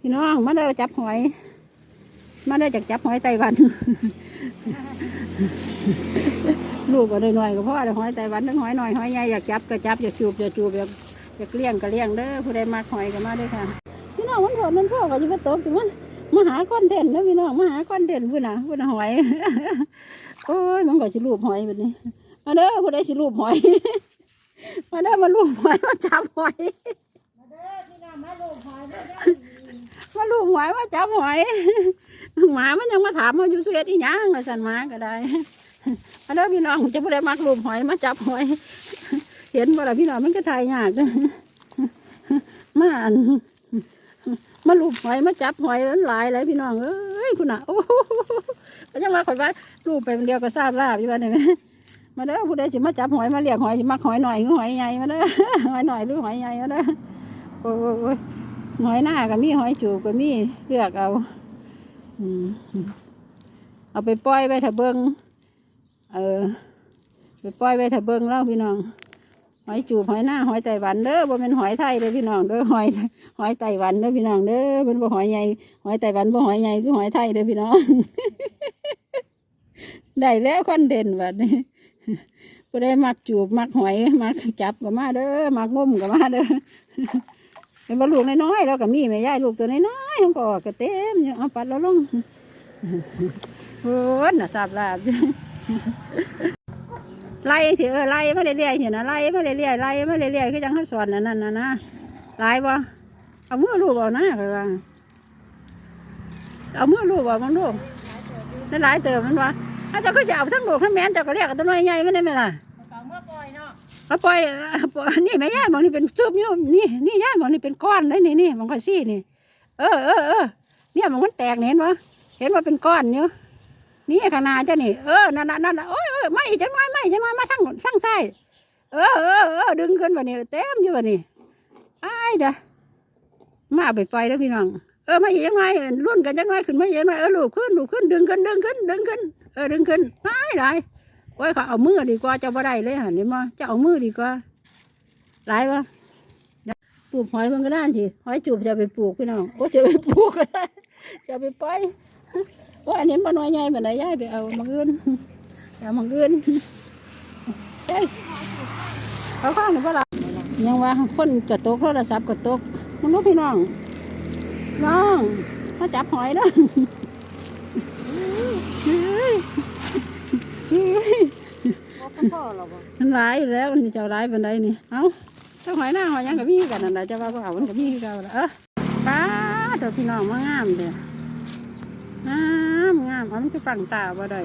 พี่น้องมาได้จับหอย มาได้จากจับหอยไต้หวัน ลูกก็ได้หน่อยก็เพราะได้หอยไต้หวันทั้งหอยหน่อยหอยใหญ่อยากจับก็จับอยากจูบอยากจูบอยากอยากเลี้ยงก็เลี้ยงเด้อผู้ใดมากหอยก็มาเด้ค่ะ พี่น้องมันโผล่มันโผล่ก็จะมาตกถึงมันมาหาคอนเทนนะพี่น้องมาหาคอนเทนพุ่นนะพุ่นะหอยโอ้ยมันก็สิรูปหอยแบบนี้มาเด้อผู้ใดสิรูปหอย มาเด้อมารูปหอยมาจับหอยมาเด้อพี่น้องมาลูกหอยมาเด้อ มาลูกหอยมาจับหอยหมามันยังมาถามมาอยู่เสียดอีหยังว่าสันหมาก็ได้มาเด้อพี่น้องจะไม่ได้มักลูกหอยมาจับหอยเห็นบ่ละพี่น้องมันก็ถ่ายยากเด้อมาอันมาลูกหอยมาจับหอยมันหลายเลยพี่น้องเอ้ยคุณน่ะโอ้โหก็ยังมาคอยว่าลูกไปคนเดียวก็ทราบลาบอยู่ว่าเนี่ยมาเด้อผู้ใดสิมาจับหอยมาเลี้ยงหอยสิมักหอยหน่อยหรือหอยใหญ่มาเด้อหอยหน่อยหรือหอยใหญ่มาเด้อโอ้ยโอ้ย หอยหน้าก็มีหอยจูบก็มีเลือกเอาเอาไปปล่อยไว้ถ้าเบิงเออไปปล่อยไว้ถ้าเบิงแล้วพี่น้อง หอยจูบหอยหน้าหอยไต้หวันเด้อบ่เป็นหอยไทยเด้อพี่น้องเด้อหอยหอยไต้หวันเด้อพี่น้องเด้อเป็นบ่หอยใหญ่หอยไต้หวันบ่หอยใหญ่คือหอยไทยเด้อพี่น้องได้แล้วคอนเทนต์บัดนี้ก็ได้มักจูบมักหอยมักจับก็มาเด้อมักงมก็มาเด้อ เป็นบลูกน้อยๆแล้วก็มีแม่ยายลูกตัวน้อยๆมันก็อก็เต็มอยู่เอาปัดแล้วลงโอ้ยน่ะทราบลาบไล่เออไล่มาเรื่อยๆเห็นนะไล่มาเรื่อยๆไล่มาเรื่อยๆคือจังเขาสอนนั่นนั่นนะนะไล่บ่เอามือลูบเอานะไปว่าเอามือลูบเอามันลูกนั่นหลายเติมมันว่าถ้าเจ้าก็จะเอาทั้งลูกทั้งแม่เจ้าก็เรียกเอาตัวน้อยใหญ่ไม่ได้ไหมล่ะ นาปล่อยเอ่อปล่อยนี่แม่ย่าบอกนี่เป็นซุปอยู่นี่นี่ย่าบอกนี่เป็นก้อนเลยนี่นี่มันก็ซี่นี่ เออเออเออเนี่ยมันมันแตกเห็นปะเห็นว่าเป็นก้อนอยู่นี่ขางนาดเจ้านี่เออนั่นนั่นโอ้ยโอ้ยไม่จังไม่ไม่จังไม่มาทั้งทั้งไส้เออเออเออดึงขึ้นวันนี้เต็มอยู่วันนี้ไอ้เด้อมาเอาไปแล้วพี่น้องเออมาอีกจังไงรุ่นกันจังไงขึ้นมาอีกจังไงเออลูกขึ้นลูกขึ้นดึงขึ้นดึงขึ้นดึงขึ้นเออดึงขึ้นไม่ได้ โอ้ยเขาเอามือดีกว่าจะบ่ได้เลยหันนี่มาจะเอามือดีกว่าหลายวะปลูกหอยมันก็ด้สิหอยจูบจะไปปลูกพี่น้องโอ้จะไปปลูกก็ได้จะไปปล่อยว่าอันนี้มันน้อยใหญ่มันไหนย้ายไปเอามาเงินเอามาเงินเอ้ยเขาข้างหรือเปล่ายังว่าคนกระตกโทรศัพท์กระตกมันรู้พี่น้องน้องมาจับหอยเด้อเฮ้ยเฮ้ย พ่อเราบ่มันร้ายอยู่แล้วมันจะร้ายเป็นไรนี่เอ้าถ้าหอยหน้าหอยยังกับมีกันนั่นแหละจะว่าบ่เอามันกับมีคือเกันละเออป้าเดี๋ยวพี่น้องมางามเด้องามงามเอามันคือฝั่งตาบ่ได้